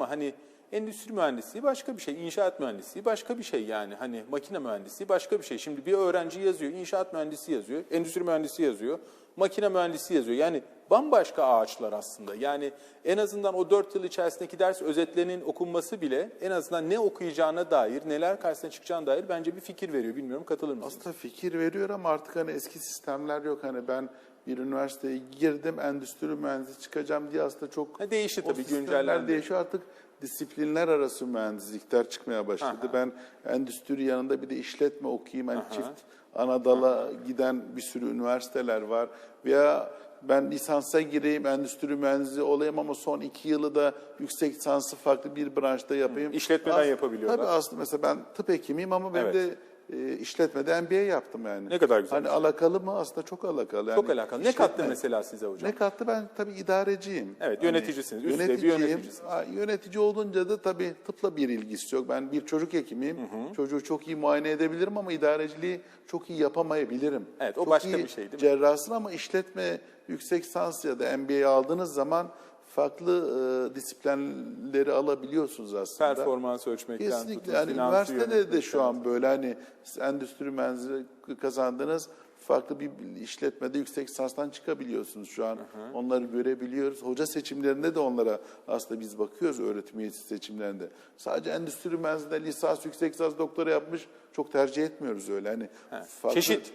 ama hani endüstri mühendisliği başka bir şey, inşaat mühendisliği başka bir şey yani. Hani makine mühendisliği başka bir şey. Şimdi bir öğrenci yazıyor, inşaat mühendisi yazıyor, endüstri mühendisi yazıyor, makine mühendisi yazıyor. Yani bambaşka ağaçlar aslında. Yani en azından o 4 yıl içerisindeki ders özetlerinin okunması bile en azından ne okuyacağına dair, neler karşısına çıkacağına dair bence bir fikir veriyor. Bilmiyorum katılır mısınız? Aslında fikir veriyor ama artık hani eski sistemler yok. Hani ben bir üniversiteye girdim, endüstri mühendisi çıkacağım diye aslında çok... Ha, değişti tabii, güncellendi. değişiyor. Artık disiplinler arası mühendislikler çıkmaya başladı. Aha. Ben endüstri yanında bir de işletme okuyayım. Hani çift Anadolu'ya giden bir sürü üniversiteler var. Veya ben lisansa gireyim, endüstri mühendisi olayım ama son iki yılı da yüksek lisansı farklı bir branşta yapayım. İşletmeden As- yapabiliyorlar. Tabii aslında mesela ben tıp hekimiyim ama ben Evet. de e, işletmede MBA yaptım yani. Ne kadar güzel Hani bir şey. alakalı mı? Aslında çok alakalı. Çok Yani alakalı. Ne kattı işletme- mesela size hocam? Ne kattı? Ben tabii idareciyim. Evet, yöneticisiniz. Üst düzey bir yöneticiyim. yöneticisiniz. Ha, Yönetici olunca da tabii tıpla bir ilgisi yok. Ben bir çocuk hekimiyim. Çocuğu çok iyi muayene edebilirim ama idareciliği çok iyi yapamayabilirim. Evet, o Çok başka iyi bir şey değil mi? Cerrahsın ama işletme yüksek lisans ya da MBA aldığınız zaman farklı e, disiplinleri alabiliyorsunuz aslında. Performans ölçmekten Kesinlikle. tutun, Yani üniversitede de şu an böyle hani endüstri mühendisliği kazandınız. Farklı bir işletmede yüksek lisanstan çıkabiliyorsunuz şu an. Onları görebiliyoruz. Hoca seçimlerinde de onlara aslında biz bakıyoruz öğretim üyesi seçimlerinde. Sadece endüstri mühendisliğinde lisans, yüksek lisans, doktora yapmış çok tercih etmiyoruz öyle. Hani farklı- Çeşit,